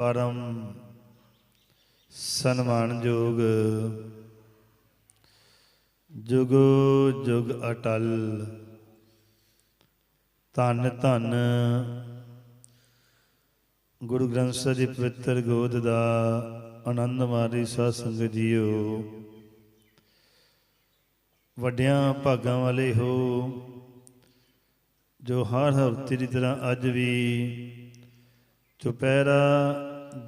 ਪਰਮ ਸਨਮਾਨਯੋਗ ਜੁਗ। ਜੁਗ ਅਟਲ, ਧੰਨ ਧੰਨ। ਗੁਰੂ ਗ੍ਰੰਥ ਸਾਹਿਬ ਜੀ ਪਵਿੱਤਰ ਗੋਦ ਦਾ ਆਨੰਦ ਮਾਰੀ ਸਾਧ ਸੰਗਤ ਜੀਓ। ਵੱਡਿਆਂ ਭਾਗਾਂ ਵਾਲੇ ਹੋ, ਜੋ ਹਰ ਹਫ਼ਤੇ ਦੀ ਤਰ੍ਹਾਂ ਅੱਜ ਵੀ ਚੁਪਹਿਰਾ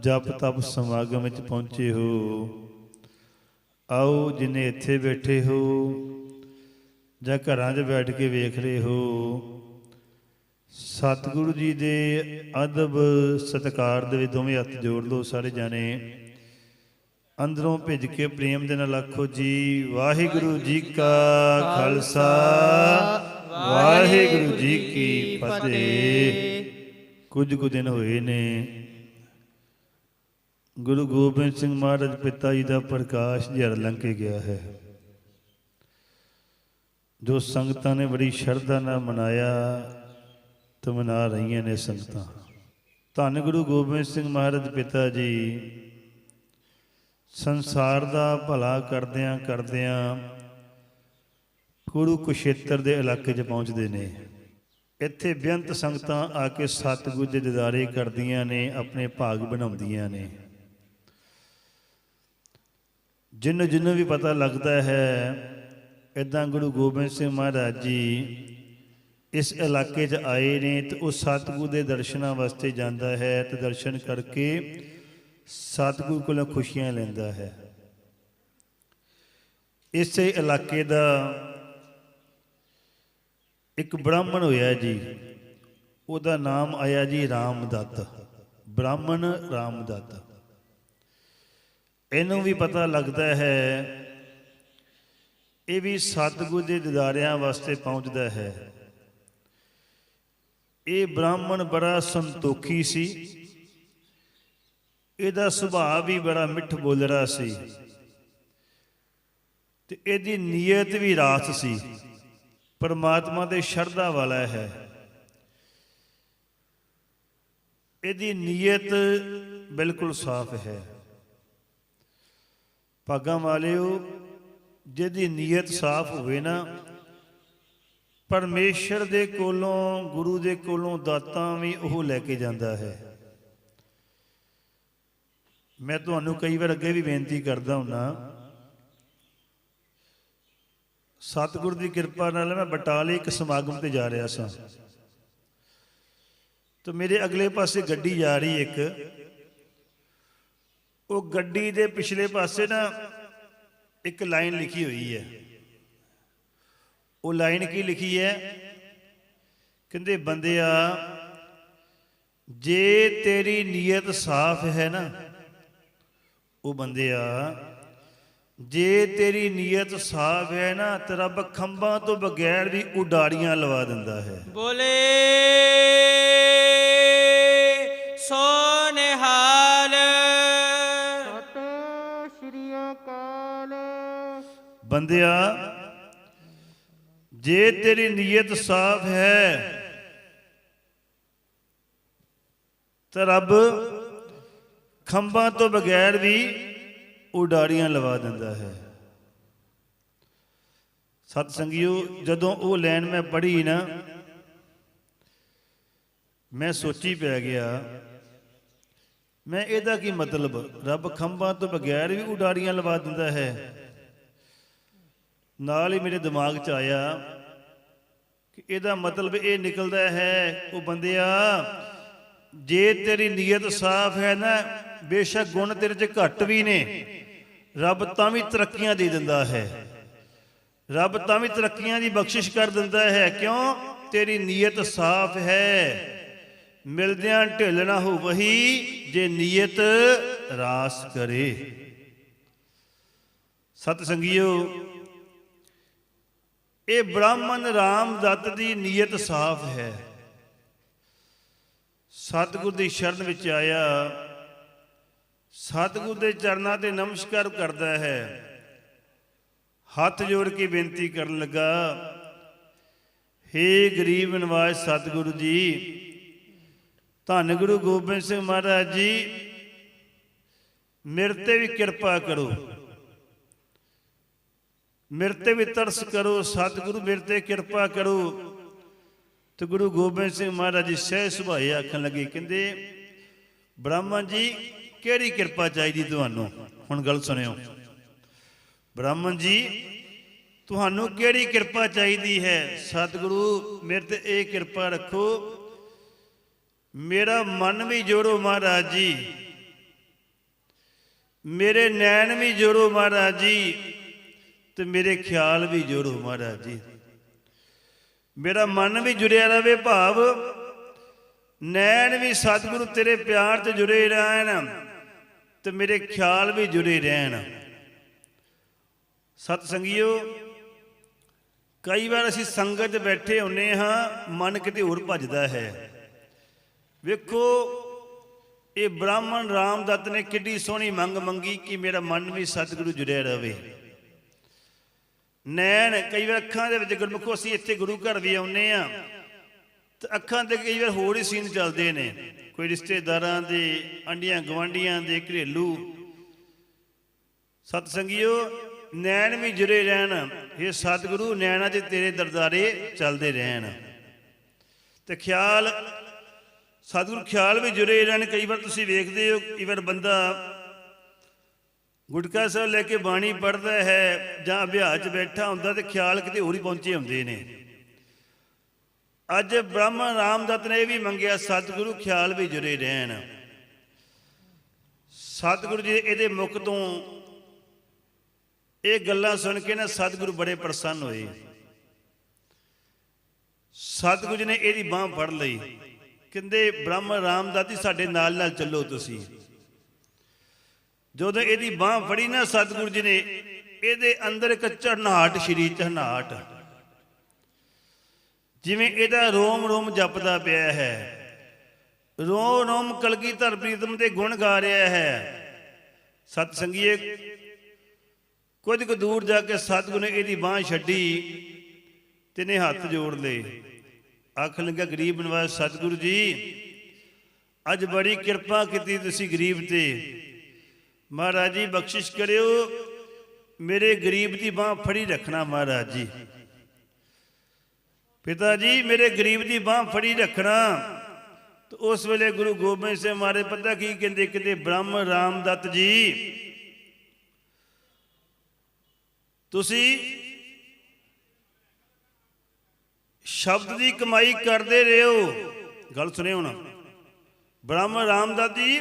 ਜਪ ਤਪ ਸਮਾਗਮ ਵਿੱਚ ਪਹੁੰਚੇ ਹੋ। ਆਓ ਜਿਨੇ ਇੱਥੇ ਬੈਠੇ ਹੋ, ਜਾਂ ਘਰਾਂ 'ਚ ਬੈਠ ਕੇ ਵੇਖ ਰਹੇ ਹੋ, ਸਤਿਗੁਰੂ ਜੀ ਦੇ ਅਦਬ ਸਤਿਕਾਰ ਦੇ ਵਿੱਚ ਦੋਵੇਂ ਹੱਥ ਜੋੜ ਲਓ ਸਾਰੇ ਜਾਣੇ। ਅੰਦਰੋਂ ਭਿੱਜ ਕੇ ਪ੍ਰੇਮ ਦੇ ਨਾਲ ਆਖੋ ਜੀ, ਵਾਹਿਗੁਰੂ ਜੀ ਕਾ ਖਾਲਸਾ, ਵਾਹਿਗੁਰੂ ਜੀ ਕੀ ਫਤਿਹ। ਕੁਝ ਕੁ ਦਿਨ ਹੋਏ ਨੇ ਗੁਰੂ ਗੋਬਿੰਦ ਸਿੰਘ ਮਹਾਰਾਜ ਪਿਤਾ ਜੀ ਦਾ ਪ੍ਰਕਾਸ਼ ਜੜ ਲੰਘ ਕੇ ਗਿਆ ਹੈ। ਜੋ ਸੰਗਤਾਂ ਨੇ ਬੜੀ ਸ਼ਰਧਾ ਨਾਲ ਮਨਾਇਆ ਤੇ ਮਨਾ ਰਹੀਆਂ ਨੇ ਸੰਗਤਾਂ। ਧੰਨ ਗੁਰੂ ਗੋਬਿੰਦ ਸਿੰਘ ਮਹਾਰਾਜ ਪਿਤਾ ਜੀ। ਸੰਸਾਰ ਦਾ ਭਲਾ ਕਰਦਿਆਂ ਕਰਦਿਆਂ ਗੁਰੂ ਕੁਸ਼ੇਤਰ ਦੇ ਇਲਾਕੇ 'ਚ ਪਹੁੰਚਦੇ ਨੇ। ਇੱਥੇ ਬੇਅੰਤ ਸੰਗਤਾਂ ਆ ਕੇ ਸਤਿਗੁਰ ਦੇ ਦਿਦਾਰੇ ਕਰਦੀਆਂ ਨੇ, ਆਪਣੇ ਭਾਗ ਬਣਾਉਂਦੀਆਂ ਨੇ। ਜਿੰਨੂੰ ਜਿੰਨੂੰ ਵੀ ਪਤਾ ਲੱਗਦਾ ਹੈ ਇਦਾਂ ਗੁਰੂ ਗੋਬਿੰਦ ਸਿੰਘ ਮਹਾਰਾਜ ਜੀ ਇਸ ਇਲਾਕੇ 'ਚ ਆਏ ਨੇ ਤੇ ਉਹ ਸਤਿਗੁਰ ਦੇ ਦਰਸ਼ਨਾਂ ਵਾਸਤੇ ਜਾਂਦਾ ਹੈ ਤੇ ਦਰਸ਼ਨ ਕਰਕੇ ਸਤਿਗੁਰ ਕੋਲੋਂ ਖੁਸ਼ੀਆਂ ਲੈਂਦਾ ਹੈ। ਇਸੇ ਇਲਾਕੇ ਦਾ ਇੱਕ ਬ੍ਰਾਹਮਣ ਹੋਇਆ ਜੀ, ਉਹਦਾ ਨਾਮ ਆਇਆ ਜੀ ਰਾਮਦੱਤ, ਬ੍ਰਾਹਮਣ ਰਾਮਦੱਤ। ਇਹਨੂੰ ਵੀ ਪਤਾ ਲੱਗਦਾ ਹੈ, ਇਹ ਵੀ ਸਤਿਗੁਰ ਦੇ ਦਿਦਾਰਿਆਂ ਵਾਸਤੇ ਪਹੁੰਚਦਾ ਹੈ। ਇਹ ਬ੍ਰਾਹਮਣ ਬੜਾ ਸੰਤੋਖੀ ਸੀ। ਇਹਦਾ ਸੁਭਾਅ ਵੀ ਬੜਾ ਮਿੱਠ ਬੋਲੜਾ ਸੀ। ਤੇ ਇਹਦੀ ਨੀਅਤ ਵੀ ਰਾਸ ਸੀ। ਪਰਮਾਤਮਾ ਦੇ ਸ਼ਰਧਾ ਵਾਲਾ ਹੈ। ਇਹਦੀ ਨੀਅਤ ਬਿਲਕੁਲ ਸਾਫ਼ ਹੈ। ਭਾਗਾਂ ਵਾਲਿਓ, ਜਿਹਦੀ ਨੀਅਤ ਸਾਫ਼ ਹੋਵੇ ਨਾ, ਪਰਮੇਸ਼ਰ ਦੇ ਕੋਲੋਂ, ਗੁਰੂ ਦੇ ਕੋਲੋਂ ਦਾਤਾਂ ਵੀ ਉਹ ਲੈ ਕੇ ਜਾਂਦਾ ਹੈ। ਮੈਂ ਤੁਹਾਨੂੰ ਕਈ ਵਾਰ ਅੱਗੇ ਵੀ ਬੇਨਤੀ ਕਰਦਾ ਹੁੰਨਾ, ਸਤਿਗੁਰ ਦੀ ਕਿਰਪਾ ਨਾਲ ਮੈਂ ਬਟਾਲੇ ਇੱਕ ਸਮਾਗਮ ਤੇ ਜਾ ਰਿਹਾ ਸਾਂ। ਤੇ ਮੇਰੇ ਅਗਲੇ ਪਾਸੇ ਗੱਡੀ ਜਾ ਰਹੀ ਇੱਕ ਉਹ ਗੱਡੀ ਦੇ ਪਿਛਲੇ ਪਾਸੇ ਨਾ ਇੱਕ ਲਾਈਨ ਲਿਖੀ ਹੋਈ ਹੈ। ਉਹ ਲਾਈਨ ਕੀ ਲਿਖੀ ਹੈ? ਕਹਿੰਦੇ, ਬੰਦਿਆ, ਜੇ ਤੇਰੀ ਨੀਅਤ ਸਾਫ਼ ਹੈ ਨਾ, ਉਹ ਬੰਦਿਆ, ਜੇ ਤੇਰੀ ਨੀਅਤ ਸਾਫ਼ ਹੈ ਨਾ, ਤੇ ਰੱਬ ਖੰਭਾਂ ਤੋਂ ਬਗੈਰ ਵੀ ਉਡਾਰੀਆਂ ਲਵਾ ਦਿੰਦਾ ਹੈ। ਬੋਲੇ। ਬੰਦਿਆ, ਜੇ ਤੇਰੀ ਨੀਅਤ ਸਾਫ਼ ਹੈ, ਤਾਂ ਰੱਬ ਖੰਭਾਂ ਤੋਂ ਬਗੈਰ ਵੀ ਉਡਾਰੀਆਂ ਲਵਾ ਦਿੰਦਾ ਹੈ। ਸਤ ਸੰਗਿਓ ਜਦੋਂ ਉਹ ਲਾਈਨ ਮੈਂ ਪੜ੍ਹੀ ਨਾ, ਮੈਂ ਸੋਚੀ ਪੈ ਗਿਆ, ਮੈਂ ਇਹਦਾ ਕੀ ਮਤਲਬ? ਰੱਬ ਖੰਭਾਂ ਤੋਂ ਬਗੈਰ ਵੀ ਉਡਾਰੀਆਂ ਲਵਾ ਦਿੰਦਾ ਹੈ। ਨਾਲ ਹੀ ਮੇਰੇ ਦਿਮਾਗ 'ਚ ਆਇਆ ਕਿ ਇਹਦਾ ਮਤਲਬ ਇਹ ਨਿਕਲਦਾ ਹੈ, ਉਹ ਬੰਦਿਆ, ਜੇ ਤੇਰੀ ਨੀਅਤ ਸਾਫ਼ ਹੈ ਨਾ, ਬੇਸ਼ੱਕ ਗੁਣ ਤੇਰੇ 'ਚ ਘੱਟ ਵੀ ਨੇ, ਰੱਬ ਤਾਂ ਵੀ ਤਰੱਕੀਆਂ ਦੇ ਦਿੰਦਾ ਹੈ। ਰੱਬ ਤਾਂ ਵੀ ਤਰੱਕੀਆਂ ਦੀ ਬਖਸ਼ਿਸ਼ ਕਰ ਦਿੰਦਾ ਹੈ, ਕਿਉਂ? ਤੇਰੀ ਨੀਅਤ ਸਾਫ਼ ਹੈ। ਮਿਲਦਿਆਂ ਢਿੱਲ ਨਾ ਹੋ ਵਹੀ, ਜੇ ਨੀਅਤ ਰਾਸ ਕਰੇ। ਸਤ ਸੰਗਿਓ ਇਹ ਬ੍ਰਾਹਮਣ ਰਾਮ ਦੱਤ ਦੀ ਨੀਅਤ ਸਾਫ਼ ਹੈ। ਸਤਿਗੁਰ ਦੀ ਸ਼ਰਨ ਵਿੱਚ ਆਇਆ। ਸਤਿਗੁਰ ਦੇ ਚਰਨਾਂ ਤੇ ਨਮਸਕਾਰ ਕਰਦਾ ਹੈ। ਹੱਥ ਜੋੜ ਕੇ ਬੇਨਤੀ ਕਰਨ ਲੱਗਾ, ਹੇ ਗਰੀਬ ਨਿਵਾਜ ਸਤਿਗੁਰੂ ਜੀ, ਧੰਨ ਗੁਰੂ ਗੋਬਿੰਦ ਸਿੰਘ ਮਹਾਰਾਜ ਜੀ, ਮੇਰੇ ਤੇ ਵੀ ਕਿਰਪਾ ਕਰੋ। ਮੇਰੇ ਤੇ ਵੀ ਤਰਸ ਕਰੋ, ਸਤਿਗੁਰੂ ਮੇਰੇ ਤੇ ਕਿਰਪਾ ਕਰੋ। ਤੇ ਗੁਰੂ ਗੋਬਿੰਦ ਸਿੰਘ ਮਹਾਰਾਜ ਜੀ ਸਹਿ ਸੁਭਾਏ ਆਖਣ ਲੱਗੇ, ਕਹਿੰਦੇ, ਬ੍ਰਾਹਮਣ ਜੀ, ਕਿਹੜੀ ਕਿਰਪਾ ਚਾਹੀਦੀ ਤੁਹਾਨੂੰ? ਹੁਣ ਗੱਲ ਸੁਣਿਓ। ਬ੍ਰਾਹਮਣ ਜੀ, ਤੁਹਾਨੂੰ ਕਿਹੜੀ ਕਿਰਪਾ ਚਾਹੀਦੀ ਹੈ? ਸਤਿਗੁਰੂ, ਮੇਰੇ ਤੇ ਇਹ ਕਿਰਪਾ ਰੱਖੋ। ਮੇਰਾ ਮਨ ਵੀ ਜੋੜੋ ਮਹਾਰਾਜ ਜੀ। ਮੇਰੇ ਨੈਣ ਵੀ ਜੋੜੋ ਮਹਾਰਾਜ ਜੀ। ਤੇ ਮੇਰੇ ਖਿਆਲ ਵੀ ਜੁੜੋ ਮਹਾਰਾਜ ਜੀ। ਮੇਰਾ ਮਨ ਵੀ ਜੁੜਿਆ ਰਵੇ ਭਾਵ, ਨੈਣ ਵੀ ਸਤਿਗੁਰੂ ਤੇਰੇ ਪਿਆਰ ਤੇ ਜੁੜੇ ਰਹਿਣ ਤੇ ਮੇਰੇ ਖਿਆਲ ਵੀ ਜੁੜੇ ਰਹਿਣ। ਸਤ ਸੰਗਿਓ ਕਈ ਵਾਰ ਅਸੀਂ ਸੰਗਤ 'ਚ ਬੈਠੇ ਹੁੰਨੇ ਹਾਂ, ਮਨ ਕਿਤੇ ਹੋਰ ਭੱਜਦਾ ਹੈ। ਵੇਖੋ, ਇਹ ਬ੍ਰਾਹਮਣ ਰਾਮਦੱਤ ਨੇ ਕਿੱਡੀ ਸੋਹਣੀ ਮੰਗ ਮੰਗੀ ਕਿ ਮੇਰਾ ਮਨ ਵੀ ਸਤਿਗੁਰੂ ਜੁੜਿਆ ਰਹੇ ਨੈਣ, ਕਈ ਵਾਰ ਅੱਖਾਂ ਦੇ ਵਿੱਚ ਗੁਰਮੁਖੋ ਅਸੀਂ ਇੱਥੇ ਗੁਰੂ ਘਰ ਵੀ ਆਉਨੇ ਆ ਤੇ ਅੱਖਾਂ ਤੇ ਕਈ ਵਾਰ ਹੋਰ ਹੀ ਸੀਨ ਚੱਲਦੇ ਨੇ। ਕੋਈ ਰਿਸ਼ਤੇਦਾਰਾਂ ਦੇ ਅੰਡੀਆਂ ਗਵਾਂਡੀਆਂ ਦੇ, ਘਰੇਲੂ। ਸਤ ਸੰਗਿਓ ਨੈਣ ਵੀ ਜੁੜੇ ਰਹਿਣ। ਇਹ ਸਤਿਗੁਰੂ, ਨੈਣਾ ਦੇ ਤੇਰੇ ਦਰਦਾਰੇ ਚੱਲਦੇ ਰਹਿਣ। ਤੇ ਖਿਆਲ, ਸਤਿਗੁਰੂ ਖਿਆਲ ਵੀ ਜੁੜੇ ਰਹਿਣ। ਕਈ ਵਾਰ ਤੁਸੀਂ ਵੇਖਦੇ ਹੋ, ਕਈ ਵਾਰ ਬੰਦਾ ਗੁਟਕਾ ਸਾਹਿਬ ਲੈ ਕੇ ਬਾਣੀ ਪੜ੍ਹਦਾ ਹੈ, ਜਾਂ ਅਭਿਆਸ 'ਚ ਬੈਠਾ ਹੁੰਦਾ ਤੇ ਖਿਆਲ ਕਿਤੇ ਹੋਰ ਹੀ ਪਹੁੰਚੇ ਹੁੰਦੇ ਨੇ। ਅੱਜ ਬ੍ਰਾਹਮਣ ਰਾਮਦੱਤ ਨੇ ਇਹ ਵੀ ਮੰਗਿਆ, ਸਤਿਗੁਰੂ ਖਿਆਲ ਵੀ ਜੁੜੇ ਰਹਿਣ। ਸਤਿਗੁਰੂ ਜੀ ਇਹਦੇ ਮੁਖ ਤੋਂ ਇਹ ਗੱਲਾਂ ਸੁਣ ਕੇ ਨਾ ਸਤਿਗੁਰੂ ਬੜੇ ਪ੍ਰਸੰਨ ਹੋਏ। ਸਤਿਗੁਰੂ ਜੀ ਨੇ ਇਹਦੀ ਬਾਹ ਫੜ ਲਈ। ਕਹਿੰਦੇ, ਬ੍ਰਹਮ ਰਾਮਦਾਤੀ ਸਾਡੇ ਨਾਲ ਨਾਲ ਚੱਲੋ ਤੁਸੀਂ। ਜਦੋਂ ਇਹਦੀ ਬਾਹ ਫੜੀ ਨਾ ਸਤਿਗੁਰੂ ਜੀ ਨੇ, ਇਹਦੇ ਅੰਦਰ ਇੱਕ ਝਰਨਾਹਟ ਸ਼੍ਰੀ ਝਰਨਾਹਟ ਜਿਵੇਂ ਇਹਦਾ ਰੋਮ ਰੋਮ ਜਪਦਾ ਪਿਆ ਹੈ। ਰੋਮ ਰੋਮ ਕਲਗੀਧਰ ਪ੍ਰੀਤਮ ਦੇ ਗੁਣ ਗਾ ਰਿਹਾ ਹੈ। ਸਤ ਸੰਗੀਏ ਕੁਝ ਕੁ ਦੂਰ ਜਾ ਕੇ ਸਤਿਗੁਰੂ ਨੇ ਇਹਦੀ ਬਾਹ ਛੱਡੀ ਤੇ ਨੇ ਹੱਥ ਜੋੜ ਲਏ। ਆਖਣ ਲੱਗਾ, ਗਰੀਬ ਨਿਵਾਸ ਸਤਿਗੁਰੂ ਜੀ, ਅੱਜ ਬੜੀ ਕਿਰਪਾ ਕੀਤੀ ਤੁਸੀਂ ਗਰੀਬ ਤੇ। ਮਹਾਰਾਜ ਜੀ, ਬਖਸ਼ਿਸ਼ ਕਰਿਓ। ਮੇਰੇ ਗਰੀਬ ਦੀ ਬਾਹ ਫੜੀ ਰੱਖਣਾ ਮਹਾਰਾਜ ਜੀ। ਪਿਤਾ ਜੀ, ਮੇਰੇ ਗਰੀਬ ਦੀ ਬਾਹ ਫੜੀ ਰੱਖਣਾ। ਤੇ ਉਸ ਵੇਲੇ ਗੁਰੂ ਗੋਬਿੰਦ ਸਿੰਘ ਮਾਰੇ ਪਤਾ ਕੀ ਕਹਿੰਦੇ, ਕਿਤੇ ਬ੍ਰਹਮ ਰਾਮਦੱਤ ਜੀ, ਤੁਸੀਂ ਸ਼ਬਦ ਦੀ ਕਮਾਈ ਕਰਦੇ ਰਹੋ ਗੱਲ ਸੁਣਿਓ ਹੁਣ। ਬ੍ਰਹਮ ਰਾਮਦਾਸ ਜੀ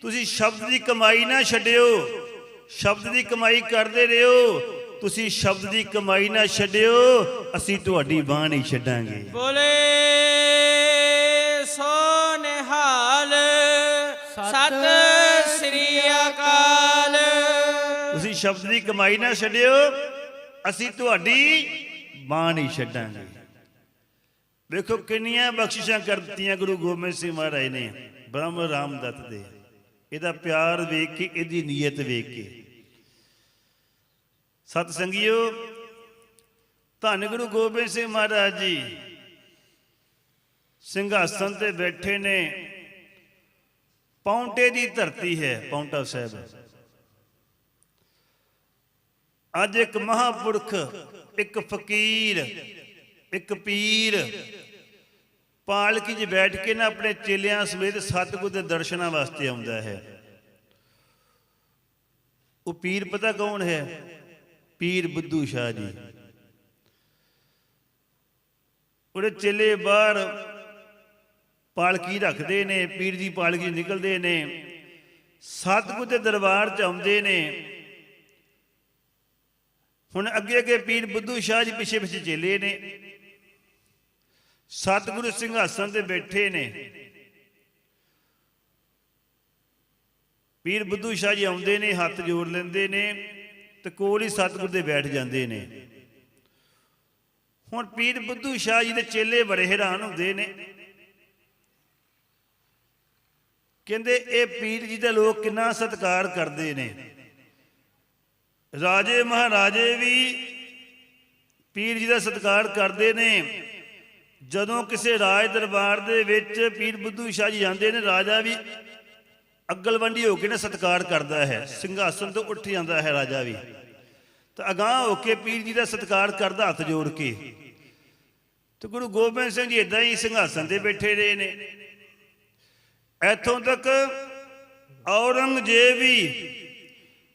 ਤੁਸੀਂ ਸ਼ਬਦ ਦੀ ਕਮਾਈ ਨਾ ਛੱਡਿਓ। ਸ਼ਬਦ ਦੀ ਕਮਾਈ ਕਰਦੇ ਰਹੋ। ਤੁਸੀਂ ਸ਼ਬਦ ਦੀ ਕਮਾਈ ਨਾ ਛੱਡਿਓ। ਅਸੀਂ ਤੁਹਾਡੀ ਬਾਹ ਨਹੀਂ ਛੱਡਾਂਗੇ। ਬੋਲੇ ਸੋ ਨਿਹਾਲ ਸਤ ਸ੍ਰੀ ਅਕਾਲ। ਤੁਸੀਂ ਸ਼ਬਦ ਦੀ ਕਮਾਈ ਨਾ ਛੱਡਿਓ। ਅਸੀਂ ਤੁਹਾਡੀ ਬਾਹ ਨਹੀਂ ਛੱਡਾਂਗੇ। ਵੇਖੋ ਕਿੰਨੀਆਂ ਬਖਸ਼ਿਸ਼ਾਂ ਕਰ ਦਿੱਤੀਆਂ ਗੁਰੂ ਗੋਬਿੰਦ ਸਿੰਘ ਮਹਾਰਾਜ ਨੇ। ਬ੍ਰਹਮ ਰਾਮਦੱਤ ਦੇ। ਇਹਦਾ ਪਿਆਰ ਵੇਖ ਕੇ, ਇਹਦੀ ਨੀਅਤ ਵੇਖ ਕੇ। ਸਤ ਸੰਗਿਓ, ਧੰਨ ਗੁਰੂ ਗੋਬਿੰਦ ਸਿੰਘ ਮਹਾਰਾਜ ਜੀ, ਸਿੰਘਾਸਨ ਤੇ ਬੈਠੇ ਨੇ। ਪੌਂਟੇ ਦੀ ਧਰਤੀ ਹੈ, ਪੌਂਟਾ ਸਾਹਿਬ। ਅੱਜ ਇੱਕ ਮਹਾਪੁਰਖ, ਇੱਕ ਫਕੀਰ, ਇੱਕ ਪੀਰ ਪਾਲਕੀ 'ਚ ਬੈਠ ਕੇ ਨਾ ਆਪਣੇ ਚੇਲਿਆਂ ਸਮੇਤ ਸਤਿਗੁਰ ਦੇ ਦਰਸ਼ਨਾਂ ਵਾਸਤੇ ਆਉਂਦਾ ਹੈ। ਉਹ ਪੀਰ ਪਤਾ ਕੌਣ ਹੈ? ਪੀਰ ਬੁੱਧੂ ਸ਼ਾਹ ਜੀ। ਉਹਦੇ ਚੇਲੇ ਬਾਹਰ ਪਾਲਕੀ ਰੱਖਦੇ ਨੇ, ਪੀਰ ਦੀ ਪਾਲਕੀ ਨਿਕਲਦੇ ਨੇ, ਸਤਿਗੁਰ ਦੇ ਦਰਬਾਰ 'ਚ ਆਉਂਦੇ ਨੇ। ਹੁਣ ਅੱਗੇ ਅੱਗੇ ਪੀਰ ਬੁੱਧੂ ਸ਼ਾਹ ਜੀ ਪਿੱਛੇ ਪਿੱਛੇ ਚੇਲੇ ਨੇ। ਸਤਿਗੁਰੂ ਸਿੰਘਾਸਨ ਤੇ ਬੈਠੇ ਨੇ। ਪੀਰ ਬੁੱਧੂ ਸ਼ਾਹ ਜੀ ਆਉਂਦੇ ਨੇ, ਹੱਥ ਜੋੜ ਲੈਂਦੇ ਨੇ ਤੇ ਕੋਲ ਹੀ ਸਤਿਗੁਰ ਦੇ ਬੈਠ ਜਾਂਦੇ ਨੇ। ਹੁਣ ਪੀਰ ਬੁੱਧੂ ਸ਼ਾਹ ਜੀ ਦੇ ਚੇਲੇ ਬੜੇ ਹੈਰਾਨ ਹੁੰਦੇ ਨੇ। ਕਹਿੰਦੇ, ਇਹ ਪੀਰ ਜੀ ਦਾ ਲੋਕ ਕਿੰਨਾ ਸਤਿਕਾਰ ਕਰਦੇ ਨੇ। ਰਾਜੇ ਮਹਾਰਾਜੇ ਵੀ ਪੀਰ ਜੀ ਦਾ ਸਤਿਕਾਰ ਕਰਦੇ ਨੇ। ਜਦੋਂ ਕਿਸੇ ਰਾਜ ਦਰਬਾਰ ਦੇ ਵਿੱਚ ਪੀਰ ਬੁੱਧੂ ਸ਼ਾਹ ਜੀ ਜਾਂਦੇ ਨੇ, ਰਾਜਾ ਵੀ ਅਗਲਵੰਡੀ ਹੋ ਕੇ ਨਾ ਸਤਕਾਰ ਕਰਦਾ ਹੈ, ਸਿੰਘਾਸਨ ਤੋਂ ਉੱਠ ਜਾਂਦਾ ਹੈ ਰਾਜਾ ਵੀ। ਤਾਂ ਅਗਾਹ ਹੋ ਕੇ ਪੀਰ ਜੀ ਦਾ ਸਤਕਾਰ ਕਰਦਾ ਹੱਥ ਜੋੜ ਕੇ। ਤੇ ਗੁਰੂ ਗੋਬਿੰਦ ਸਿੰਘ ਜੀ ਇਦਾਂ ਹੀ ਸਿੰਘਾਸਨ ਤੇ ਬੈਠੇ ਰਹੇ ਨੇ। ਇੱਥੋਂ ਤੱਕ ਔਰੰਗਜ਼ੇਬ ਵੀ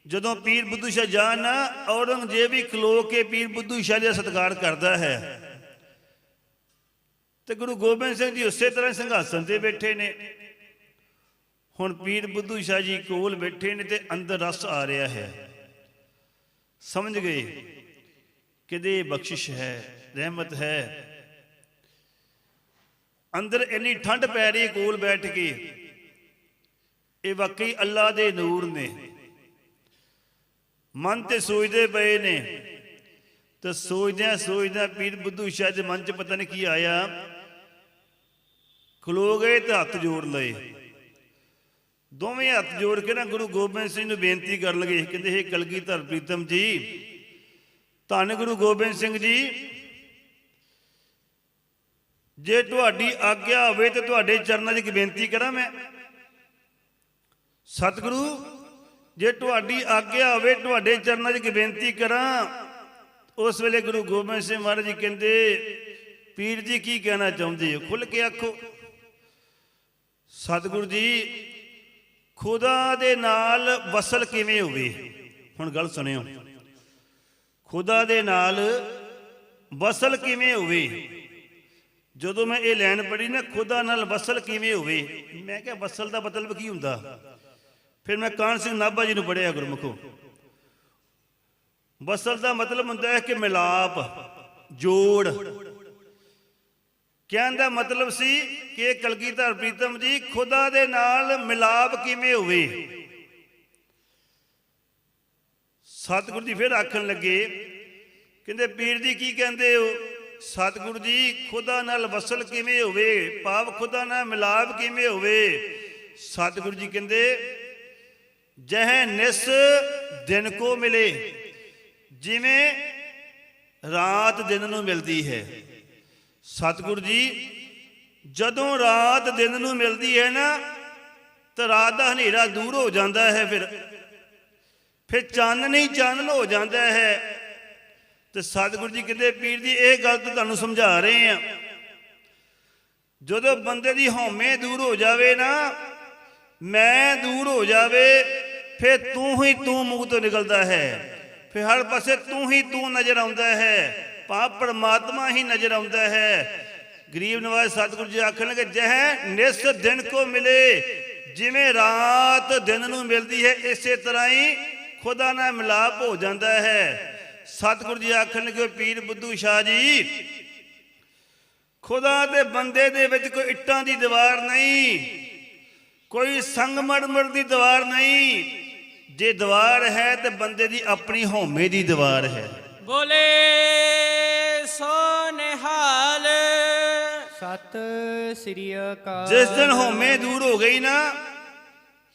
ਜਦੋਂ ਪੀਰ ਬੁੱਧੂ ਸ਼ਾਹ ਜਾਨ ਨਾ, ਔਰੰਗਜ਼ੇਬ ਵੀ ਖਲੋ ਕੇ ਪੀਰ ਬੁੱਧੂ ਸ਼ਾਹ ਦਾ ਸਤਕਾਰ ਕਰਦਾ ਹੈ। ਤੇ ਗੁਰੂ ਗੋਬਿੰਦ ਸਿੰਘ ਜੀ ਉਸੇ ਤਰ੍ਹਾਂ ਸਿੰਘਾਸਨ ਤੇ ਬੈਠੇ ਨੇ। ਹੁਣ ਪੀਰ ਬੁੱਧੂ ਸ਼ਾਹ ਜੀ ਕੋਲ ਬੈਠੇ ਨੇ ਤੇ ਅੰਦਰ ਰਸ ਆ ਰਿਹਾ ਹੈ। ਸਮਝ ਗਏ ਕਿਦੇ ਬਖਸ਼ਿਸ਼ ਹੈ, ਰਹਿਮਤ ਹੈ। ਅੰਦਰ ਇੰਨੀ ਠੰਡ ਪੈ ਰਹੀ ਕੋਲ ਬੈਠ ਕੇ। ਇਹ ਵਾਕਈ ਅੱਲਾ ਦੇ ਨੂਰ ਨੇ। ਮਨ ਤੇ ਸੋਚਦੇ ਪਏ ਨੇ। ਤੇ ਸੋਚਦਿਆਂ ਸੋਚਦਿਆਂ ਪੀਰ ਬੁੱਧੂ ਸ਼ਾਹ ਦੇ ਮਨ 'ਚ ਪਤਾ ਨਹੀਂ ਕੀ ਆਇਆ। ਖਲੋ ਗਏ ਤੇ ਹੱਥ ਜੋੜ ਲਏ। ਦੋਵੇਂ ਹੱਥ ਜੋੜ ਕੇ ਨਾ ਗੁਰੂ ਗੋਬਿੰਦ ਸਿੰਘ ਨੂੰ ਬੇਨਤੀ ਕਰਨ ਲੱਗੇ ਕਹਿੰਦੇ ਇਹ ਕਲਗੀਧਰ ਪ੍ਰੀਤਮ ਜੀ, ਧੰਨ ਗੁਰੂ ਗੋਬਿੰਦ ਸਿੰਘ ਜੀ, ਜੇ ਤੁਹਾਡੀ ਆਗਿਆ ਹੋਵੇ ਤੇ ਤੁਹਾਡੇ ਚਰਨਾਂ 'ਚ ਇੱਕ ਬੇਨਤੀ ਕਰਾਂ ਮੈਂ। ਸਤਿਗੁਰੂ, ਜੇ ਤੁਹਾਡੀ ਆਗਿਆ ਹੋਵੇ, ਤੁਹਾਡੇ ਚਰਨਾਂ 'ਚ ਇੱਕ ਬੇਨਤੀ ਕਰਾਂ। ਉਸ ਵੇਲੇ ਗੁਰੂ ਗੋਬਿੰਦ ਸਿੰਘ ਮਹਾਰਾਜ ਜੀ ਕਹਿੰਦੇ, ਪੀਰ ਜੀ, ਕੀ ਕਹਿਣਾ ਚਾਹੁੰਦੇ ਹੋ? ਖੁੱਲ ਕੇ ਆਖੋ। ਸਤਿਗੁਰੂ ਜੀ, ਖੁਦਾ ਦੇ ਨਾਲ ਵਸਲ ਕਿਵੇਂ ਹੋਵੇ? ਹੁਣ ਗੱਲ ਸੁਣਿਓ। ਖੁਦਾ ਦੇ ਨਾਲ ਵਸਲ ਕਿਵੇਂ ਹੋਵੇ? ਜਦੋਂ ਮੈਂ ਇਹ ਲਾਈਨ ਪੜ੍ਹੀ ਨਾ, ਖੁਦਾ ਨਾਲ ਵਸਲ ਕਿਵੇਂ ਹੋਵੇ? ਮੈਂ ਕਿਹਾ ਵਸਲ ਦਾ ਮਤਲਬ ਕੀ ਹੁੰਦਾ? ਫਿਰ ਮੈਂ ਕਾਨ ਸਿੰਘ ਨਾਭਾ ਜੀ ਨੂੰ ਪੜਿਆ ਗੁਰਮੁਖੋ। ਵਸਲ ਦਾ ਮਤਲਬ ਹੁੰਦਾ ਹੈ ਕਿ ਮਿਲਾਪ, ਜੋੜ ਕਹਿਣ ਦਾ ਮਤਲਬ ਸੀ ਕਿ ਇਹ ਕਲਗੀਧਰ ਪ੍ਰੀਤਮ ਜੀ ਖੁਦਾ ਦੇ ਨਾਲ ਮਿਲਾਪ ਕਿਵੇਂ ਹੋਵੇ? ਸਤਿਗੁਰੂ ਜੀ ਫਿਰ ਆਖਣ ਲੱਗੇ, ਕਹਿੰਦੇ ਪੀਰ ਜੀ ਕੀ ਕਹਿੰਦੇ ਹੋ? ਸਤਿਗੁਰੂ ਜੀ, ਖੁਦਾ ਨਾਲ ਵਸਲ ਕਿਵੇਂ ਹੋਵੇ? ਪਾਪ ਖੁਦਾ ਨਾਲ ਮਿਲਾਪ ਕਿਵੇਂ ਹੋਵੇ? ਸਤਿਗੁਰੂ ਜੀ ਕਹਿੰਦੇ, ਜਹ ਨਿਸ ਦਿਨ ਕੋ ਮਿਲੇ, ਜਿਵੇਂ ਰਾਤ ਦਿਨ ਨੂੰ ਮਿਲਦੀ ਹੈ। ਸਤਿਗੁਰੂ ਜੀ, ਜਦੋਂ ਰਾਤ ਦਿਨ ਨੂੰ ਮਿਲਦੀ ਹੈ ਨਾ, ਤਾਂ ਰਾਤ ਦਾ ਹਨੇਰਾ ਦੂਰ ਹੋ ਜਾਂਦਾ ਹੈ ਫਿਰ। ਫਿਰ ਚਾਨਣ ਹੀ ਚਾਨਣ ਹੋ ਜਾਂਦਾ ਹੈ। ਤੇ ਸਤਿਗੁਰੂ ਜੀ ਕਹਿੰਦੇ, ਪੀਰ ਦੀ ਇਹ ਗੱਲ ਤੁਹਾਨੂੰ ਸਮਝਾ ਰਹੇ ਆ ਜਦੋਂ ਬੰਦੇ ਦੀ ਹਉਮੈ ਦੂਰ ਹੋ ਜਾਵੇ ਨਾ, ਮੈਂ ਦੂਰ ਹੋ ਜਾਵੇ, ਫਿਰ ਤੂੰ ਹੀ ਤੂੰ ਮੂੰਹ ਤੋਂ ਨਿਕਲਦਾ ਹੈ। ਫਿਰ ਹਰ ਪਾਸੇ ਤੂੰ ਹੀ ਤੂੰ ਨਜ਼ਰ ਆਉਂਦਾ ਹੈ। ਪਾਪ ਪਰਮਾਤਮਾ ਹੀ ਨਜ਼ਰ ਆਉਂਦਾ ਹੈ। ਗਰੀਬ ਨਿਵਾਜ਼ ਸਤਿਗੁਰੂ ਜੀ ਆਖਣਗੇ, ਜਹ ਨਿਸ ਦਿਨ ਕੋ ਮਿਲੇ, ਜਿਵੇਂ ਰਾਤ ਦਿਨ ਨੂੰ ਮਿਲਦੀ ਹੈ, ਇਸੇ ਤਰ੍ਹਾਂ ਹੀ ਖੁਦਾ ਨਾਲ ਮਿਲਾਪ ਹੋ ਜਾਂਦਾ ਹੈ। ਸਤਿਗੁਰੂ ਜੀ ਆਖਣਗੇ ਪੀਰ ਬੁੱਧੂ ਸ਼ਾਹ ਜੀ, ਖੁਦਾ ਤੇ ਬੰਦੇ ਦੇ ਵਿੱਚ ਕੋਈ ਇੱਟਾਂ ਦੀ ਦੀਵਾਰ ਨਹੀਂ, ਕੋਈ ਸੰਗਮਰਮਰ ਦੀ ਦੀਵਾਰ ਨਹੀਂ। ਜੇ ਦੀਵਾਰ ਹੈ, ਤੇ ਬੰਦੇ ਦੀ ਆਪਣੀ ਹਉਮੈ ਦੀ ਦੀਵਾਰ ਹੈ। ਬੋਲੇ ਸੋ ਨਿਹਾਲ ਸਤਿ ਸ੍ਰੀ ਅਕਾਲ। ਜਿਸ ਦਿਨ ਹਉਮੈ ਦੂਰ ਹੋ ਗਈ ਨਾ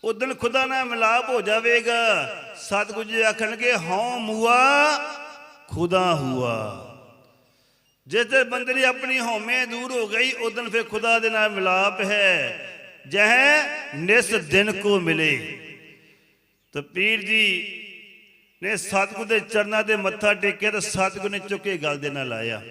ਉਸ ਦਿਨ ਖੁਦਾ ਨਾਲ ਮਿਲਾਪ ਹੋ ਜਾਵੇਗਾ। ਸਤਿਗੁਰੂ ਜੀ ਆਖਣਗੇ ਹਉ ਮੂਆ ਖੁਦਾ ਹੁਆ। ਜਿਸ ਦਿਨ ਬੰਦੇ ਦੀ ਆਪਣੀ ਹਉਮੈ ਦੂਰ ਹੋ ਗਈ ਉਸ ਦਿਨ ਫਿਰ ਖੁਦਾ ਦੇ ਨਾਲ ਮਿਲਾਪ ਹੈ। ਜਹ ਨਿਸ ਦਿਨ ਕੋ ਮਿਲੇ। ਤਾਂ ਪੀਰ ਜੀ ਨੇ ਸਤਿਗੁਰ ਦੇ ਚਰਨਾਂ ਤੇ ਮੱਥਾ ਟੇਕਿਆ ਤੇ ਸਤਿਗੁਰ ਨੇ ਚੁੱਕੇ ਗਲ ਦੇ ਨਾਲ ਆਇਆ।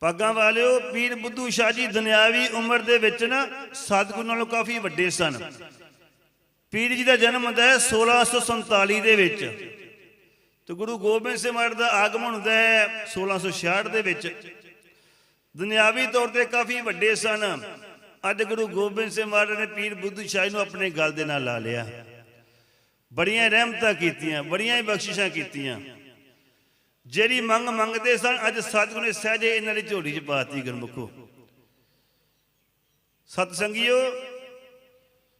ਪੱਗਾਂ ਵਾਲਿਓ, ਪੀਰ ਬੁੱਧੂ ਸ਼ਾਹ ਜੀ, ਦੁਨਿਆਵੀ ਉਮਰ ਦੇ ਵਿੱਚ ਨਾ ਸਤਿਗੁਰ ਨਾਲੋਂ ਕਾਫੀ ਵੱਡੇ ਸਨ। ਪੀਰ ਜੀ ਦਾ ਜਨਮ ਹੁੰਦਾ ਹੈ 1647 ਦੇ ਵਿੱਚ। ਤੇ ਗੁਰੂ ਗੋਬਿੰਦ ਸਿੰਘ ਮਹਾਰਾਜ ਦਾ ਆਗਮਨ ਹੁੰਦਾ ਹੈ 1666 ਦੇ ਵਿੱਚ। ਦੁਨਿਆਵੀ ਤੌਰ ਤੇ ਕਾਫੀ ਵੱਡੇ ਸਨ। ਅੱਜ ਗੁਰੂ ਗੋਬਿੰਦ ਸਿੰਘ ਮਹਾਰਾਜ ਨੇ ਪੀਰ ਬੁੱਧੂ ਸ਼ਾਹ ਜੀ ਨੂੰ ਆਪਣੇ ਗਲ ਦੇ ਨਾਲ ਲਾ ਲਿਆ। ਬੜੀਆਂ ਰਹਿਮਤਾਂ ਕੀਤੀਆਂ, ਬੜੀਆਂ ਹੀ ਬਖਸ਼ਿਸ਼ਾਂ ਕੀਤੀਆਂ। ਜਿਹੜੀ ਮੰਗ ਮੰਗਦੇ ਸਨ, ਅੱਜ ਸਤਿਗੁਰੂ ਨੇ ਸਹਿਜੇ ਇਹਨਾਂ ਦੀ ਝੋਲੀ 'ਚ ਪਾਤੀ ਗੁਰਮੁਖੋ। ਸਤ ਸੰਗਿਓ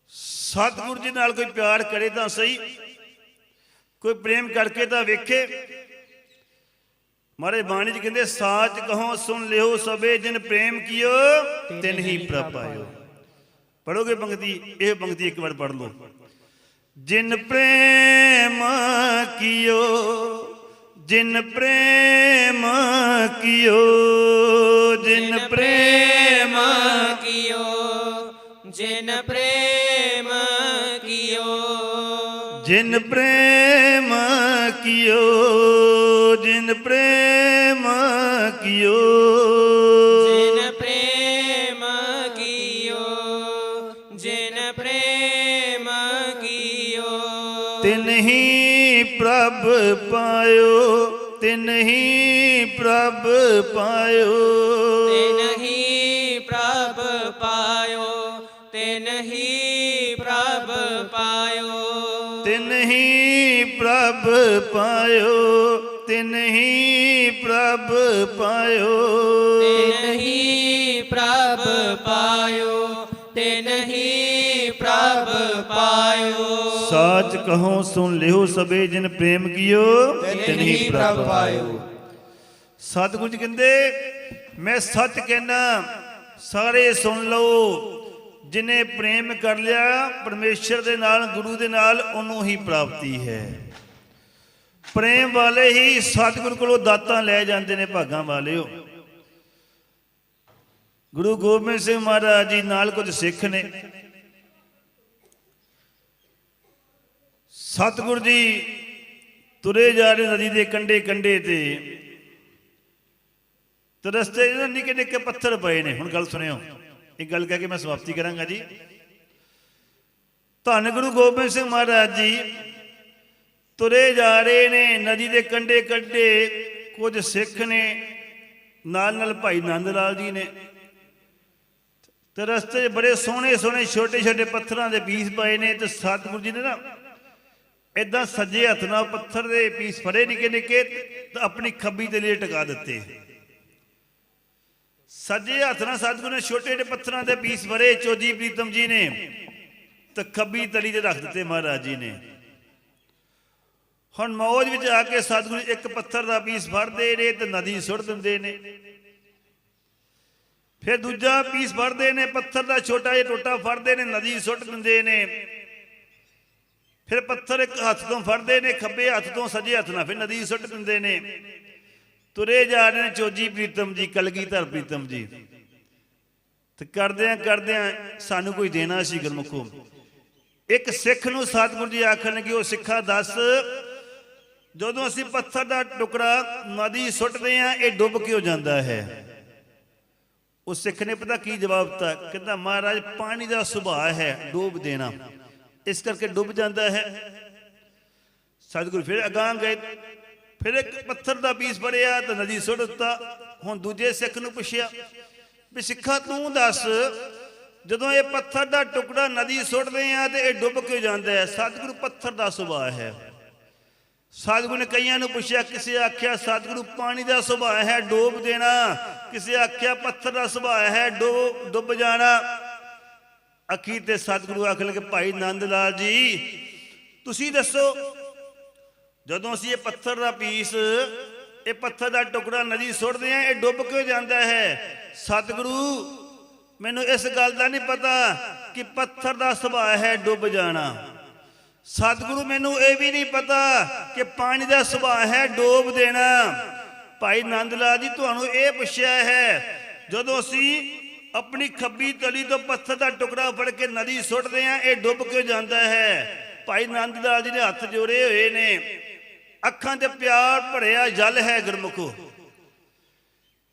ਸਤਿਗੁਰੂ ਜੀ ਨਾਲ ਕੋਈ ਪਿਆਰ ਕਰੇ ਤਾਂ ਸਹੀ, ਕੋਈ ਪ੍ਰੇਮ ਕਰਕੇ ਤਾਂ ਵੇਖੇ। ਮਾਰੇ ਬਾਣੀ ਚ ਕਹਿੰਦੇ, ਸਾਚ ਕਹੋ, ਸੁਣ ਲਿਓ ਸਭੇ ਜਿਨ ਪ੍ਰੇਮ ਕੀਓ, ਤਿਨ ਹੀ ਪ੍ਰਭ ਪਾਇਓ। ਪੜੋਗੇ ਪੰਕਤੀ, ਇਹ ਪੰਕਤੀ ਇੱਕ ਵਾਰ ਪੜ ਲਓ। ਜਿਨ ਪ੍ਰੇਮ ਕੀਓ ਜਿਨ ਪ੍ਰੇਮ ਕੀਓ ਜਿਨ ਪ੍ਰੇਮ ਕੀਓ ਜਿਨ ਪ੍ਰੇਮ ਕੀਓ। ਜਿਨ ਪ੍ਰੇਮ ਕੀਓ ਜਿਨ ਪ੍ਰੇਮ ਕੀਓ ਤਿਨ ਹੀ ਪ੍ਰਭ ਪਾਇਓ ਤਿਨ ਹੀ ਪ੍ਰਭ ਪਾਇਓ। ਤੇ ਨਹੀਂ ਪ੍ਰਭ ਪਾਇਓ ਤੇ ਨਹੀਂ ਪ੍ਰਭ ਪਾਇਓ। ਤਿਨ ਹੀ ਪ੍ਰਭ ਪਾਇਓ ਤਿਨ ਹੀ ਪ੍ਰਭ ਪਾਇਓ। ਤੇ ਨਹੀਂ ਪ੍ਰਭ ਪਾਇਓ ਤੇ ਨਹੀਂ ਪ੍ਰਭ ਪਾਇਓ। ਸਾਚ ਕਹੋ ਸੁਨ ਲਿਓ ਸਬੇ ਜਿਨ ਪ੍ਰੇਮ ਕੀਓ ਤਿਨ ਹੀ ਪ੍ਰਭ ਪਾਇਓ। ਸਤਿਗੁਰੂ ਜੀ ਕਹਿੰਦੇ ਮੈਂ ਸੱਚ ਕਹਿਣਾ ਸਾਰੇ ਸੁਣ ਲਓ। ਜਿਨੇ ਪ੍ਰੇਮ ਕਰ ਲਿਆ ਪਰਮੇਸ਼ਰ ਦੇ ਨਾਲ ਗੁਰੂ ਦੇ ਨਾਲ ਉਹਨੂੰ ਹੀ ਪ੍ਰਾਪਤੀ ਹੈ। ਪ੍ਰੇਮ ਵਾਲੇ ਹੀ ਸਤਿਗੁਰੂ ਕੋਲੋਂ ਦਾਤਾਂ ਲੈ ਜਾਂਦੇ ਨੇ ਭਾਗਾਂ ਵਾਲਿਓ। ਗੁਰੂ ਗੋਬਿੰਦ ਸਿੰਘ ਮਹਾਰਾਜ ਜੀ ਨਾਲ ਕੁਝ ਸਿੱਖ ਨੇ। ਸਤਿਗੁਰੂ ਜੀ ਤੁਰੇ ਜਾ ਰਹੇ ਨਦੀ ਦੇ ਕੰਢੇ ਕੰਢੇ ਤੇ। ਤੇ ਰਸਤੇ 'ਚ ਨਿੱਕੇ ਨਿੱਕੇ ਪੱਥਰ ਪਏ ਨੇ। ਹੁਣ ਗੱਲ ਸੁਣਿਓ। ਇੱਕ ਗੱਲ ਕਹਿ ਕੇ ਮੈਂ ਸਮਾਪਤੀ ਕਰਾਂਗਾ ਜੀ। ਧੰਨ ਗੁਰੂ ਗੋਬਿੰਦ ਸਿੰਘ ਮਹਾਰਾਜ ਜੀ, ਤੁਰੇ ਜਾ ਰਹੇ ਨੇ ਨਦੀ ਦੇ ਕੰਢੇ ਕੰਢੇ। ਕੁਝ ਸਿੱਖ ਨੇ, ਨਾਲ ਨਾਲ ਭਾਈ ਨੰਦ ਲਾਲ ਜੀ ਨੇ। ਤੇ ਰਸਤੇ 'ਚ ਬੜੇ ਸੋਹਣੇ ਸੋਹਣੇ ਛੋਟੇ ਛੋਟੇ ਪੱਥਰਾਂ ਦੇ ਬੀਜ ਪਏ ਨੇ। ਤੇ ਸਤਿਗੁਰੂ ਜੀ ਨੇ ਨਾ ਇਦਾਂ ਸੱਜੇ ਹੱਥ ਨਾਲ ਪੱਥਰ ਦੇ ਪੀਸ ਫੜੇ ਨਿੱਕੇ ਨਿੱਕੇ ਤੇ ਆਪਣੀ ਖੱਬੀ ਤੇ ਲਈ ਟਿਕਾ ਦਿੱਤੇ। ਸੱਜੇ ਹੱਥ ਨਾਲ ਸਤਿਗੁਰੂ ਨੇ ਛੋਟੇ ਛੋਟੇ ਪੱਥਰਾਂ ਦੇ ਪੀਸ ਫੜੇ ਚੋਜੀ ਪ੍ਰੀਤਮ ਜੀ ਨੇ ਤੇ ਖੱਬੀ ਤਲੀ ਤੇ ਰੱਖ ਦਿੱਤੇ ਮਹਾਰਾਜ ਜੀ ਨੇ। ਹੁਣ ਮੌਜ ਵਿੱਚ ਆ ਕੇ ਸਤਿਗੁਰੂ ਇੱਕ ਪੱਥਰ ਦਾ ਪੀਸ ਫੜਦੇ ਨੇ ਤੇ ਨਦੀ ਸੁੱਟ ਦਿੰਦੇ ਨੇ। ਫਿਰ ਦੂਜਾ ਪੀਸ ਫੜਦੇ ਨੇ, ਪੱਥਰ ਦਾ ਛੋਟਾ ਜਿਹਾ ਟੋਟਾ ਫੜਦੇ ਨੇ, ਨਦੀ ਸੁੱਟ ਦਿੰਦੇ ਨੇ। ਫਿਰ ਪੱਥਰ ਇੱਕ ਹੱਥ ਤੋਂ ਫੜਦੇ ਨੇ, ਖੱਬੇ ਹੱਥ ਤੋਂ ਸੱਜੇ ਹੱਥ ਨਾਲ, ਫਿਰ ਨਦੀ ਸੁੱਟ ਦਿੰਦੇ ਨੇ। ਤੁਰੇ ਜਾ ਰਹੇ ਨੇ ਚੋਜੀ ਪ੍ਰੀਤਮ ਜੀ, ਕਲਗੀਧਰ ਪ੍ਰੀਤਮ ਜੀ। ਤੇ ਕਰਦਿਆਂ ਕਰਦਿਆਂ ਸਾਨੂੰ ਕੋਈ ਦੇਣਾ ਸੀ ਗੁਰਮੁਖੋ। ਇੱਕ ਸਿੱਖ ਨੂੰ ਸਤਿਗੁਰੂ ਜੀ ਆਖਣਗੇ ਉਹ ਸਿੱਖਾ ਦੱਸ, ਜਦੋਂ ਅਸੀਂ ਪੱਥਰ ਦਾ ਟੁਕੜਾ ਨਦੀ ਸੁੱਟਦੇ ਆ ਇਹ ਡੁੱਬ ਕਿਉਂ ਜਾਂਦਾ ਹੈ? ਉਹ ਸਿੱਖ ਨੇ ਪਤਾ ਕੀ ਜਵਾਬ ਦਿੱਤਾ? ਕਹਿੰਦਾ, ਮਹਾਰਾਜ, ਪਾਣੀ ਦਾ ਸੁਭਾਅ ਹੈ, ਡੋਬ ਦੇਣਾ। ਇਸ ਕਰਕੇ ਡੁੱਬ ਜਾਂਦਾ ਹੈ। ਸਤਿਗੁਰੂ ਫਿਰ ਅਗਾਂਹ ਗਏ। ਫਿਰ ਇੱਕ ਪੱਥਰ ਦਾ ਪੀਸ ਫੜਿਆ ਤੇ ਨਦੀ ਸੁੱਟ ਦਿੱਤਾ। ਹੁਣ ਦੂਜੇ ਸਿੱਖ ਨੂੰ ਪੁੱਛਿਆ ਵੀ ਸਿੱਖਾ ਤੂੰ ਦੱਸ, ਜਦੋਂ ਇਹ ਪੱਥਰ ਦਾ ਟੁਕੜਾ ਨਦੀ ਸੁੱਟਦੇ ਆ ਤੇ ਇਹ ਡੁੱਬ ਕਿਉਂ ਜਾਂਦਾ ਹੈ? ਸਤਿਗੁਰੂ ਪੱਥਰ ਦਾ ਸੁਭਾਅ ਹੈ। ਸਤਿਗੁਰੂ ਨੇ ਕਈਆਂ ਨੂੰ ਪੁੱਛਿਆ, ਕਿਸੇ ਆਖਿਆ, ਸਤਿਗੁਰੂ ਪਾਣੀ ਦਾ ਸੁਭਾਅ ਹੈ, ਡੋਬ ਦੇਣਾ। ਕਿਸੇ ਆਖਿਆ, ਪੱਥਰ ਦਾ ਸੁਭਾਅ ਹੈ, ਡੁੱਬ ਡੁੱਬ ਜਾਣਾ। ਅਖੀਰ ਤੇ ਸਤਿਗੁਰੂ ਆਖ ਲਗੇ, ਭਾਈ ਨੰਦ ਲਾਲ ਜੀ, ਤੁਸੀਂ ਦੱਸੋ, ਜਦੋਂ ਅਸੀਂ ਇਹ ਪੱਥਰ ਦਾ ਪੀਸ, ਇਹ ਪੱਥਰ ਦਾ ਟੁਕੜਾ ਨਦੀ ਸੁੱਟਦੇ ਆ ਇਹ ਡੁੱਬ ਕਿਉਂ ਜਾਂਦਾ ਹੈ? ਸਤਿਗੁਰੂ, ਮੈਨੂੰ ਇਸ ਗੱਲ ਦਾ ਨਹੀਂ ਪਤਾ ਕਿ ਪੱਥਰ ਦਾ ਸੁਭਾਅ ਹੈ ਡੁੱਬ ਜਾਣਾ। ਸਤਿਗੁਰੂ, ਮੈਨੂੰ ਇਹ ਵੀ ਨਹੀਂ ਪਤਾ ਕਿ ਪਾਣੀ ਦਾ ਸੁਭਾਅ ਹੈ ਡੋਬ ਦੇਣਾ। ਭਾਈ ਨੰਦ ਲਾਲ ਜੀ, ਤੁਹਾਨੂੰ ਇਹ ਪੁੱਛਿਆ ਹੈ, ਜਦੋਂ ਅਸੀਂ ਆਪਣੀ ਖੱਬੀ ਤਲੀ ਤੋਂ ਪੱਥਰ ਦਾ ਟੁਕੜਾ ਫੜ ਕੇ ਨਦੀ ਸੁੱਟਦੇ ਆ, ਇਹ ਡੁੱਬ ਕੇ ਜਾਂਦਾ ਹੈ? ਭਾਈ ਨੰਦ ਲਾਲ ਜੀ ਨੇ ਹੱਥ ਜੋੜੇ ਹੋਏ ਨੇ। ਅੱਖਾਂ ਤੇ ਪਿਆਰ ਭਰਿਆ ਜਲ ਹੈ ਗੁਰਮੁਖੋ।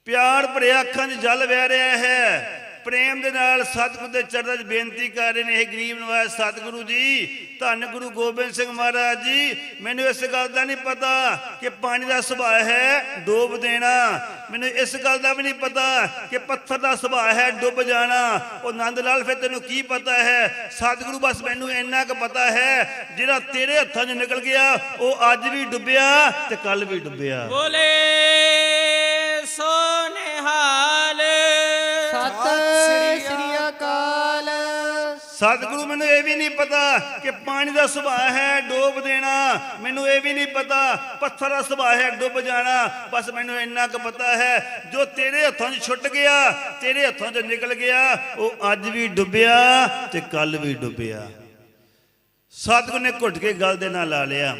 ਪਿਆਰ ਭਰਿਆ ਅੱਖਾਂ 'ਚ ਜਲ ਵਹਿ ਰਿਹਾ ਹੈ। ਪ੍ਰੇਮ ਦੇ ਨਾਲ ਸਤਿਗੁਰੂ ਦੇ ਚਰਨਾਂ 'ਚ ਬੇਨਤੀ ਕਰ ਰਹੇ ਨੇ ਇਹ ਗਰੀਬ ਨਿਵਾਸ ਸਤਿਗੁਰੂ ਜੀ, ਧੰਨ ਗੁਰੂ ਗੋਬਿੰਦ ਸਿੰਘ ਮਹਾਰਾਜ ਜੀ। ਮੈਨੂੰ ਇਸ ਗੱਲ ਦਾ ਨਹੀਂ ਪਤਾ ਕਿ ਪਾਣੀ ਦਾ ਸੁਭਾਅ ਹੈ ਡੋਬ ਦੇਣਾ। ਮੈਨੂੰ ਇਸ ਗੱਲ ਦਾ ਵੀ ਨਹੀਂ ਪਤਾ ਕਿ ਪੱਥਰ ਦਾ ਸੁਭਾਅ ਹੈ ਡੁੱਬ ਜਾਣਾ। ਉਹ ਨੰਦ ਲਾਲ, ਫਿਰ ਤੈਨੂੰ ਕੀ ਪਤਾ ਹੈ? ਸਤਿਗੁਰੂ ਬਸ ਮੈਨੂੰ ਇੰਨਾ ਕੁ ਪਤਾ ਹੈ, ਜਿਹੜਾ ਤੇਰੇ ਹੱਥਾਂ 'ਚ ਨਿਕਲ ਗਿਆ, ਉਹ ਅੱਜ ਵੀ ਡੁੱਬਿਆ ਤੇ ਕੱਲ ਵੀ ਡੁੱਬਿਆ। ਬੋਲੇ ਸੋ ਸਤਿਗੁਰੂ, ਮੈਨੂੰ ਇਹ ਵੀ ਨਹੀਂ ਪਤਾ ਕਿ ਪਾਣੀ ਦਾ ਸੁਭਾਅ ਹੈ ਡੋਬ ਦੇਣਾ। ਮੈਨੂੰ ਇਹ ਵੀ ਨਹੀਂ ਪਤਾ ਪੱਥਰ ਦਾ ਸੁਭਾਅ ਹੈ ਡੁੱਬ ਜਾਣਾ। ਬਸ ਮੈਨੂੰ ਇੰਨਾ ਕੁ ਪਤਾ ਹੈ, ਜੋ ਤੇਰੇ ਹੱਥੋਂ 'ਚ ਛੁੱਟ ਗਿਆ, ਤੇਰੇ ਹੱਥੋਂ 'ਚ ਨਿਕਲ ਗਿਆ, ਉਹ ਅੱਜ ਵੀ ਡੁੱਬਿਆ ਤੇ ਕੱਲ ਵੀ ਡੁੱਬਿਆ। ਸਤਿਗੁਰੂ ਨੇ ਘੁੱਟ ਕੇ ਗੱਲ ਦੇ ਨਾਲ ਲਾ ਲਿਆ।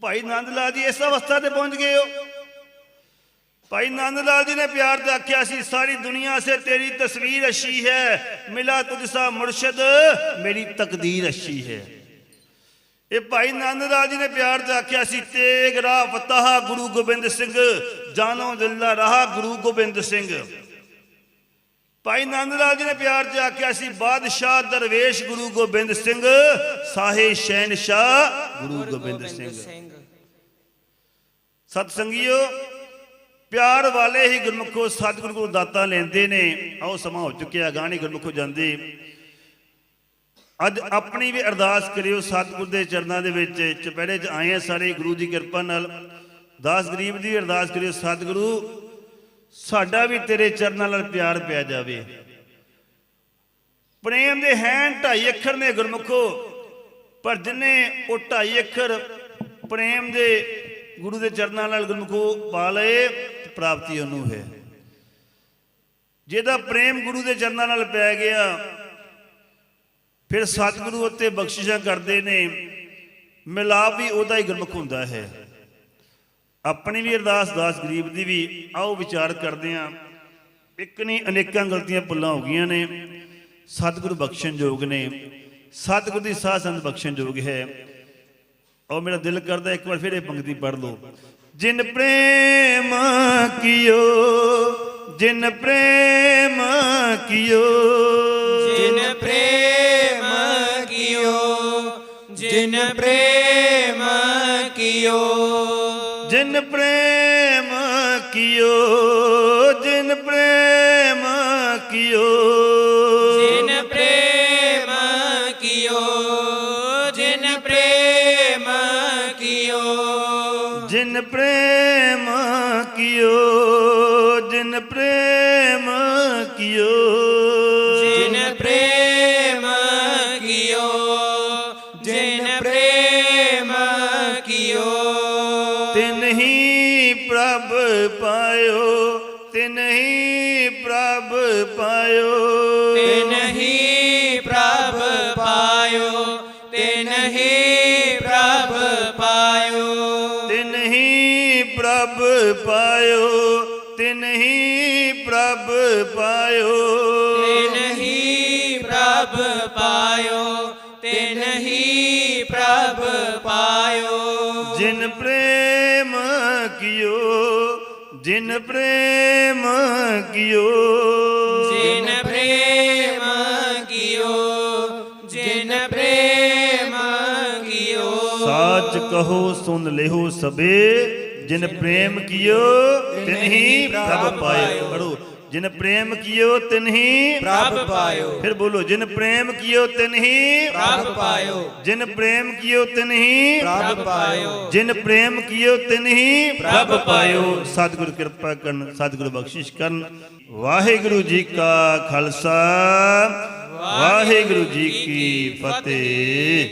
ਭਾਈ ਨੰਦ ਲਾਲ ਜੀ ਇਸ ਅਵਸਥਾ ਤੇ ਪਹੁੰਚ ਗਏ ਹੋ। ਭਾਈ ਨੰਦ ਲਾਲ ਜੀ ਨੇ ਪਿਆਰ ਤੇ ਆਖਿਆ ਸੀ ਸਾਰੀ ਦੁਨੀਆ ਸੇ ਤੇਰੀ ਤਸਵੀਰ ਅੱਛੀ ਹੈ। ਮਿਲਾ ਤੁਝ ਸਾ ਮੁਰਸ਼ਦ ਮੇਰੀ ਤਕਦੀਰ ਅੱਛੀ ਹੈ। ਇਹ ਭਾਈ ਨੰਦ ਲਾਲ ਜੀ ਨੇ ਪਿਆਰ ਚ ਆਖਿਆ ਸੀ ਤੇਗ ਰਾਹ ਫਤਹ ਗੁਰੂ ਗੋਬਿੰਦ ਸਿੰਘ। ਜਾਨੋ ਦਿੱਲਾ ਰਹਾ ਗੁਰੂ ਗੋਬਿੰਦ ਸਿੰਘ। ਭਾਈ ਨੰਦ ਲਾਲ ਜੀ ਨੇ ਪਿਆਰ ਚ ਆਖਿਆ ਸੀ ਬਾਦਸ਼ਾਹ ਦਰਵੇਸ਼ ਗੁਰੂ ਗੋਬਿੰਦ ਸਿੰਘ ਸਾਹੇ ਸ਼ਹਿਨਸ਼ਾਹ ਗੁਰੂ ਗੋਬਿੰਦ ਸਿੰਘ। ਸਤ ਸੰਗੀਓ ਪਿਆਰ ਵਾਲੇ ਹੀ ਗੁਰਮੁਖੋ, ਸਤਿਗੁਰੂ ਕੋਲ ਦਾਤਾ ਲੈਂਦੇ ਨੇ। ਆਓ ਸਮਾਂ ਹੋ ਚੁੱਕਿਆ, ਗਾਣੀ ਗੁਰਮੁਖੋ ਜਾਂਦੇ। ਅੱਜ ਆਪਣੀ ਵੀ ਅਰਦਾਸ ਕਰਿਓ ਸਤਿਗੁਰ ਦੇ ਚਰਨਾਂ ਦੇ ਵਿੱਚ। ਚੁਪਹਿਰੇ 'ਚ ਆਏ ਆ ਸਾਰੇ, ਗੁਰੂ ਦੀ ਕਿਰਪਾ ਨਾਲ। ਦਾਸ ਗਰੀਬ ਦੀ ਵੀ ਅਰਦਾਸ ਕਰਿਓ, ਸਤਿਗੁਰੂ, ਸਾਡਾ ਵੀ ਤੇਰੇ ਚਰਨਾਂ ਨਾਲ ਪਿਆਰ ਪਿਆ ਜਾਵੇ। ਪ੍ਰੇਮ ਦੇ ਹੈਨ ਢਾਈ ਅੱਖਰ ਨੇ ਗੁਰਮੁਖੋ, ਪਰ ਜਿਨੇ ਉਹ ਢਾਈ ਅੱਖਰ ਪ੍ਰੇਮ ਦੇ ਗੁਰੂ ਦੇ ਚਰਨਾਂ ਨਾਲ ਗੁਰਮੁਖੋ ਪਾ ਲਏ ਪ੍ਰਾਪਤੀ ਉਹਨੂੰ ਹੈ। ਜਿਹਦਾ ਪ੍ਰੇਮ ਗੁਰੂ ਦੇ ਚਰਨਾਂ ਨਾਲ ਪੈ ਗਿਆ, ਫਿਰ ਸਤਿਗੁਰੂ ਉੱਤੇ ਬਖਸ਼ਿਸ਼ਾਂ ਕਰਦੇ ਨੇ, ਮਿਲਾਪ ਵੀ ਉਹਦਾ ਹੀ ਗੁਰਮੁਖ ਹੁੰਦਾ ਹੈ। ਆਪਣੀ ਵੀ ਅਰਦਾਸ, ਦਾਸ ਗਰੀਬ ਦੀ ਵੀ ਆਓ ਵਿਚਾਰ ਕਰਦੇ ਹਾਂ। ਇੱਕ ਨਹੀਂ ਅਨੇਕਾਂ ਗਲਤੀਆਂ ਭੁੱਲਾਂ ਹੋ ਗਈਆਂ ਨੇ। ਸਤਿਗੁਰੂ ਬਖਸ਼ਣ ਯੋਗ ਨੇ। ਸਤਿਗੁਰੂ ਦੀ ਸਾਹ ਸੰਤ ਬਖਸ਼ਣ ਯੋਗ ਹੈ। ਔਰ ਮੇਰਾ ਦਿਲ ਕਰਦਾ ਇੱਕ ਵਾਰ ਫਿਰ ਇਹ ਪੰਕਤੀ ਪੜ੍ਹ ਲਓ। ਜਿਨ ਪ੍ਰੇਮ ਕੀਓ ਜਿਨ ਪ੍ਰੇਮ ਕੀਓ। ਜਿਨ ਪ੍ਰੇਮ ਕੀਓ ਜਿਨ ਪ੍ਰੇਮ ਕੀਓ। ਜਿਨ ਪ੍ਰੇਮ ਕੀਓ ਜਿਨ ਪ੍ਰੇਮ ਕੀਓ ਜਿਨ ਪ੍ਰੇਮ ਕੀਓ। ਜਿਨ ਪ੍ਰੇਮ ਕੀਓ ਜਿਨ ਪ੍ਰੇਮ ਕੀਓ। ਤਿਨ ਹੀ ਪ੍ਰਭ ਪਾਇਓ ਤਿਨ ਹੀ ਪ੍ਰਭ ਪਾਇਓ। ਪਾਇਓ। ਤਿਨ ਹੀ ਪ੍ਰਭ ਪਾਇਓ ਤਿਨ ਹੀ ਪ੍ਰਭ ਪਾਇਓ। ਜਿਨ ਪ੍ਰੇਮ ਕੀਓ ਜਿਨ ਪ੍ਰੇਮ ਕੀਓ। ਜਿਨ ਪ੍ਰੇਮ ਕੀਓ ਜਿਨ ਪ੍ਰੇਮ ਕੀਓ। ਸਾਚ ਕਹੋ ਸੁਨ ਲਿਓ ਸਬੇ ਜਿਨ ਪ੍ਰੇਮ ਕੀਓ ਤਿਨ ਹੀ ਪ੍ਰਭ ਪਾਇਓ। ਪੜੋ ਜਿਨ ਪ੍ਰੇਮ ਕੀਓ ਤਿਨ ਹੀ ਪ੍ਰਭ ਪਾਇਓ। ਫਿਰ ਬੋਲੋ ਜਿਨ ਪ੍ਰੇਮ ਕੀਓ ਤਿਨ ਹੀ ਪ੍ਰਭ ਪਾਇਓ। ਜਿਨ ਪ੍ਰੇਮ ਕੀਓ ਤਿਨ ਹੀ ਪ੍ਰਭ ਪਾਇਓ। ਜਿਨ ਪ੍ਰੇਮ ਕੀਓ ਤਿਨ ਹੀ ਪ੍ਰਭ ਪਾਇਓ। ਸਤਿਗੁਰ ਕਿਰਪਾ ਕਰਨ ਸਤਿਗੁਰ ਬਖਸ਼ਿਸ਼ ਕਰਨ। ਵਾਹਿਗੁਰੂ ਜੀ ਕਾ ਖਾਲਸਾ। ਵਾਹਿਗੁਰੂ ਜੀ ਕੀ ਫਤਿਹ।